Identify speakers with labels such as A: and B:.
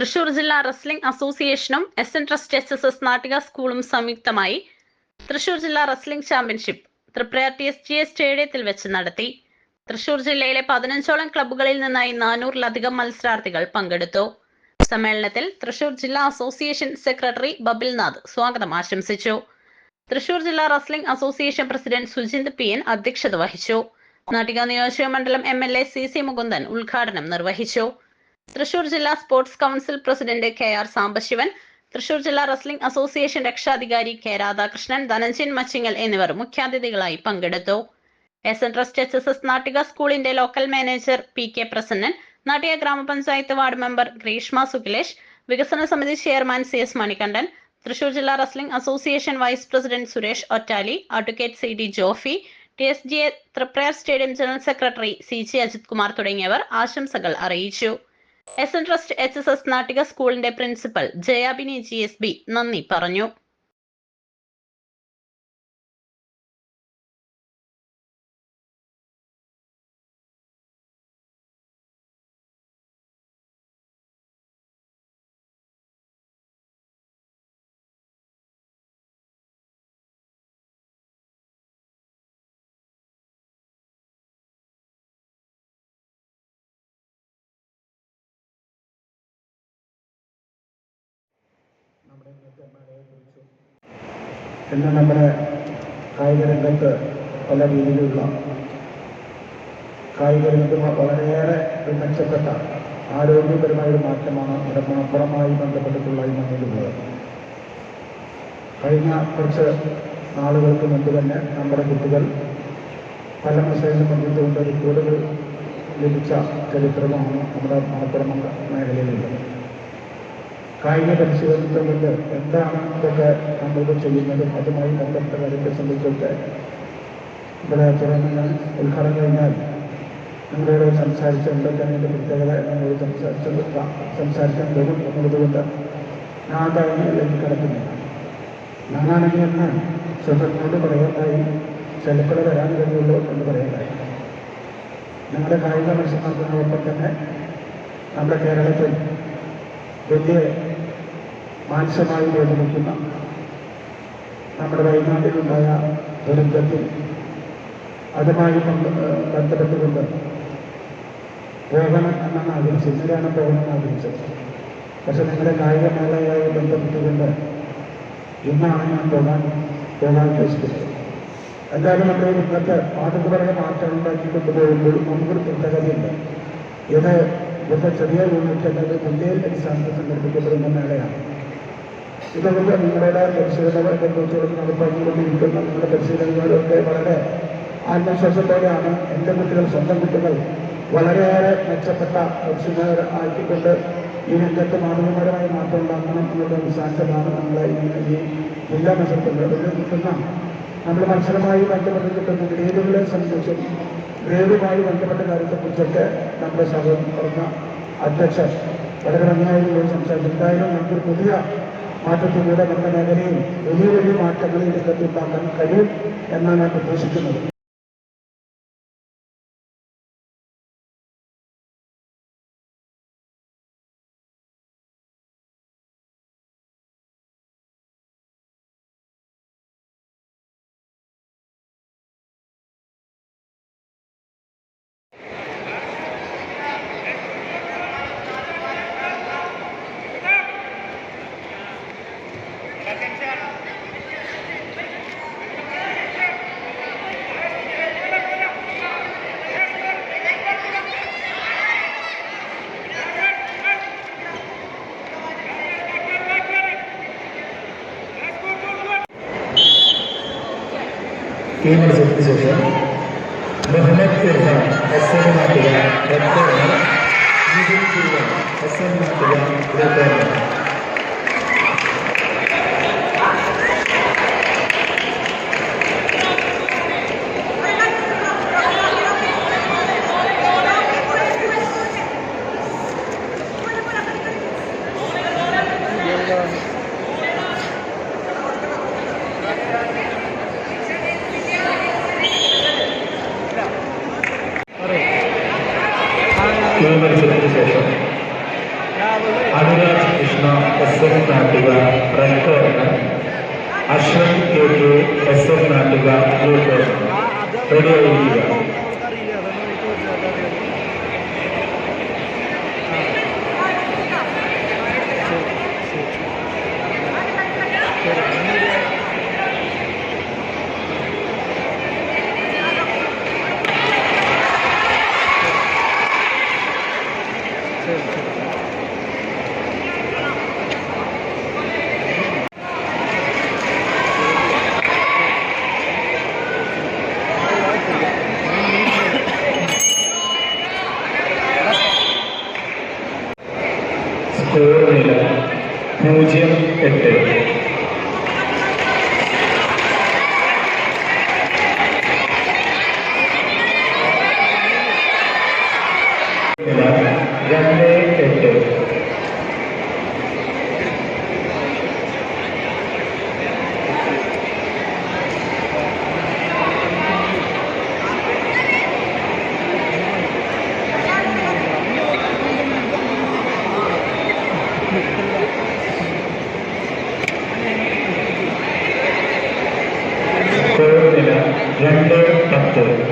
A: തൃശൂർ ജില്ലാ റെസ്ലിംഗ് അസോസിയേഷനും S N trust H S S Nattika സ്കൂളും സംയുക്തമായി തൃശൂർ ജില്ലാ wrestling championship Thriprayar T S G S സ്റ്റേഡിയത്തിൽ വെച്ച് നടത്തി. തൃശൂർ ജില്ലയിലെ പതിനഞ്ചോളം ക്ലബ്ബുകളിൽ നിന്നായി നാനൂറിലധികം മത്സരാർത്ഥികൾ പങ്കെടുത്തു. സമ്മേളനത്തിൽ തൃശൂർ ജില്ലാ അസോസിയേഷൻ സെക്രട്ടറി ബബിൽനാഥ് സ്വാഗതം ആശംസിച്ചു. തൃശൂർ ജില്ലാ wrestling association president Sujind P N അധ്യക്ഷത വഹിച്ചു. നാട്ടിക നിയോജക മണ്ഡലം M L A C C Mukundan ഉദ്ഘാടനം നിർവഹിച്ചു. തൃശൂർ ജില്ലാ sports council president K R Sambasivan Thrissur ജില്ലാ റസ്ലിംഗ് അസോസിയേഷൻ രക്ഷാധികാരി കെ രാധാകൃഷ്ണൻ ധനഞ്ജയൻ മച്ചിങ്ങൽ എന്നിവർ മുഖ്യാതിഥികളായി പങ്കെടുത്തു. S N trust H S S Nattika സ്കൂളിന്റെ local manager P K Prasannan Nattika ഗ്രാമപഞ്ചായത്ത് വാർഡ് മെമ്പർ ഗ്രീഷ്മ സുഖിലേഷ് വികസന സമിതി chairman C S Manikandan Thrissur ജില്ലാ wrestling association vice president Suresh Ottali advocate C D Jofi T S G A Thriprayar stadium general secretary C G Ajith Kumar തുടങ്ങിയവർ ആശംസകൾ അറിയിച്ചു. S N trust H S S Nattika സ്കൂളിന്റെ principal Jayabini G S B നന്ദി പറഞ്ഞു.
B: ഇന്ന് നമ്മുടെ കായിക രംഗത്ത് പല രീതിയിലുള്ള കായിക രംഗം വളരെയേറെ മെച്ചപ്പെട്ട ആരോഗ്യപരമായ ഒരു മാറ്റമാണ് ഇവിടെ മണപ്പുറമായി ബന്ധപ്പെട്ടിട്ടുള്ള ഈ മണ്ണിലുള്ളത് കഴിഞ്ഞ കുറച്ച് നാളുകൾക്ക് മുമ്പ് തന്നെ നമ്മുടെ കുട്ടികൾ പല മത്സരങ്ങളും പങ്കിട്ടുകൊണ്ട് റിപ്പോർട്ടുകൾ ലഭിച്ച ചരിത്രമാണ് നമ്മുടെ മണപ്പുറം മേഖലയിലുള്ളത്. കായിക പരിശീലനത്തിൽ എന്താണ് ഇതൊക്കെ നമ്മളിത് ചെയ്യുന്നതും? അതുമായി ബന്ധപ്പെട്ട കാര്യത്തെ സംബന്ധിച്ചൊക്കെ ഇവിടെ തുറന്ന് ഉദ്ഘാടനം കഴിഞ്ഞാൽ നിങ്ങളോട് സംസാരിച്ച എന്തൊക്കെയാണ് അതിന്റെ പ്രത്യേകത നമ്മളോട് സംസാരിച്ചത് സംസാരിക്കാൻ വരും എന്നുള്ളതുകൊണ്ട് ഞാൻ കാര്യങ്ങളിലേക്ക് കിടക്കുന്നു. ഞാനാണെങ്കിൽ എന്ന് സുഹൃത്തിനോട് പറയാനായി ചിലപ്പോൾ വരാൻ കഴിയുള്ളൂ എന്ന് പറയാനായി നമ്മുടെ കായിക മത്സരത്തിനോടൊപ്പം തന്നെ നമ്മുടെ കേരളത്തിൽ വലിയ മാനസമായി വേദനിക്കുന്ന നമ്മുടെ വയനാട്ടിലുണ്ടായ ദുരന്തത്തിൽ അതുമായി ബന്ധപ്പെട്ടുകൊണ്ട് പോകണം എന്നാണ് ആഗ്രഹിച്ചത്. ഇന്നലെയാണ് പോകണം എന്ന് ആഗ്രഹിച്ചത്. പക്ഷെ നിങ്ങളുടെ കായിക മേളയുമായി ബന്ധപ്പെട്ടുകൊണ്ട് ഇന്നാണ് ഞാൻ പോകാൻ പോകാൻ ഉദ്ദേശിക്കുന്നത്. എന്തായാലും നമ്മുടെ ഇന്നത്തെ പാഠപരമായ മാറ്റങ്ങൾ മാറ്റം ഉണ്ടാക്കി കൊണ്ടുപോകുമ്പോൾ നമുക്കൊരു പ്രത്യേകതയുണ്ട്. ഇത് ഇവിടുത്തെ ചെറിയ യൂണിറ്റ് എന്നത് ഇന്ത്യയിൽ അടിസ്ഥാനത്തിൽ സംഘടിപ്പിക്കപ്പെടുന്ന മേളയാണ്. ഇതുകൊണ്ട് നിങ്ങളുടെ പരിശീലന കുറിച്ചുള്ള നടപ്പാക്കിക്കൊണ്ടിരിക്കുന്ന നിങ്ങളുടെ പരിശീലനങ്ങളൊക്കെ വളരെ ആത്മവിശ്വാസത്തോടെയാണ് എന്റെ കുട്ടികൾ സ്വന്തം കുട്ടികൾ വളരെയേറെ മെച്ചപ്പെട്ട പരിശീലകർ ആക്കിക്കൊണ്ട് ഈ രംഗത്ത് മാനവപരമായ മാറ്റം ഉണ്ടാക്കണം എന്നുള്ള വിശ്വാസമാണ് നമ്മളെ ഈ ജില്ലാ മത്സരത്തിലുള്ളത് കിട്ടുന്ന നമ്മൾ മത്സരമായി ബന്ധപ്പെട്ട് കിട്ടുന്ന ഗ്രേഡുകളെ സംബന്ധിച്ചും ഗ്രേഡുമായി ബന്ധപ്പെട്ട കാര്യത്തെക്കുറിച്ചൊക്കെ നമ്മുടെ സഭ പറഞ്ഞ അധ്യക്ഷൻ വളരെ ഭംഗിയായി സംസാരിച്ചു. എന്തായാലും നമുക്കൊരു പുതിയ മാറ്റത്തിലൂടെ നമ്മുടെ മേഖലയിൽ വലിയ വലിയ മാറ്റങ്ങൾ ഈ രംഗത്ത് ഉണ്ടാക്കാൻ കഴിയും എന്നാണ് ഞാൻ പ്രതീക്ഷിക്കുന്നത്
C: केवल जल्दी सोचा मोहम्मद तिरजा हसन मातिया रत्तर हसन मातिया എസ് എൻ നാട്ടുക റെക്കോർഡ് ഈ മത്സരത്തിന് ശേഷം Anuraj Krishna S N Nattika red corner Ashwin K K S N Nattika blue corner റെഡിയായിരിക്കുക score നില പൂജ്യം എട്ട് നില രണ്ട് എട്ട് parte